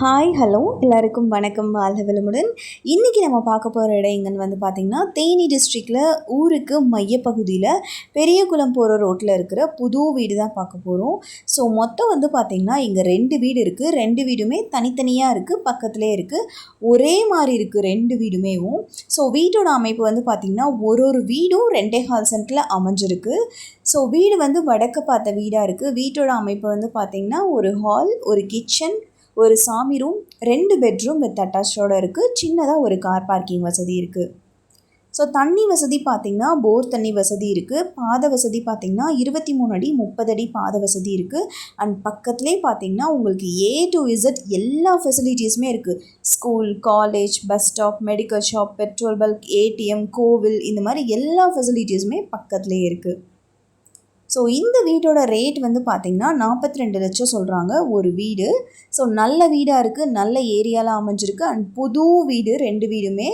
Hi hello எல்லாருக்கும் வணக்கம். வாழ்க வளமுடன். இன்றைக்கி நம்ம பார்க்க போகிற இடம் எங்கன்னு வந்து பார்த்திங்கன்னா தேனி டிஸ்ட்ரிக்டில் ஊருக்கு மையப்பகுதியில் பெரியகுளம் போகிற ரோட்டில் இருக்கிற புது வீடு தான் பார்க்க போகிறோம் ஸோ மொத்தம் வந்து பார்த்திங்கன்னா இங்கே ரெண்டு வீடு இருக்குது ரெண்டு வீடுமே தனித்தனியாக இருக்குது பக்கத்துலேயே இருக்குது ஒரே மாதிரி இருக்குது ரெண்டு வீடுமேவும். ஸோ வீட்டோட அமைப்பு வந்து பார்த்திங்கன்னா ஒரு ஒரு வீடும் ரெண்டே ஹால் சென்ட்டில் அமைஞ்சிருக்கு. ஸோ வீடு வந்து வடக்கு பார்த்த வீடாக இருக்குது வீட்டோட அமைப்பு வந்து பார்த்திங்கன்னா ஒரு ஹால் ஒரு கிச்சன் ஒரு சாமி ரூம் ரெண்டு பெட்ரூம் வித் அட்டாச்சோட இருக்குது சின்னதாக ஒரு கார் பார்க்கிங் வசதி இருக்குது ஸோ தண்ணி வசதி பார்த்திங்கன்னா போர் தண்ணி வசதி இருக்குது பாத வசதி பார்த்திங்கன்னா இருபத்தி மூணு அடி முப்பது அடி பாத வசதி இருக்குது அண்ட் பக்கத்துலேயே பார்த்திங்கன்னா உங்களுக்கு ஏ டு இசட் எல்லா ஃபெசிலிட்டிஸுமே இருக்குது school college bus stop medical shop petrol bunk ATM கோவில் இந்த மாதிரி எல்லா ஃபெசிலிட்டிஸுமே பக்கத்துலேயே இருக்குது ஸோ இந்த வீட்டோட ரேட் வந்து பார்த்திங்கன்னா நாற்பத்தி ரெண்டு லட்சம் சொல்கிறாங்க ஒரு வீடு. ஸோ நல்ல வீடாக இருக்குது நல்ல ஏரியாவில் அமைஞ்சிருக்கு அண்ட் புது வீடு ரெண்டு வீடுமே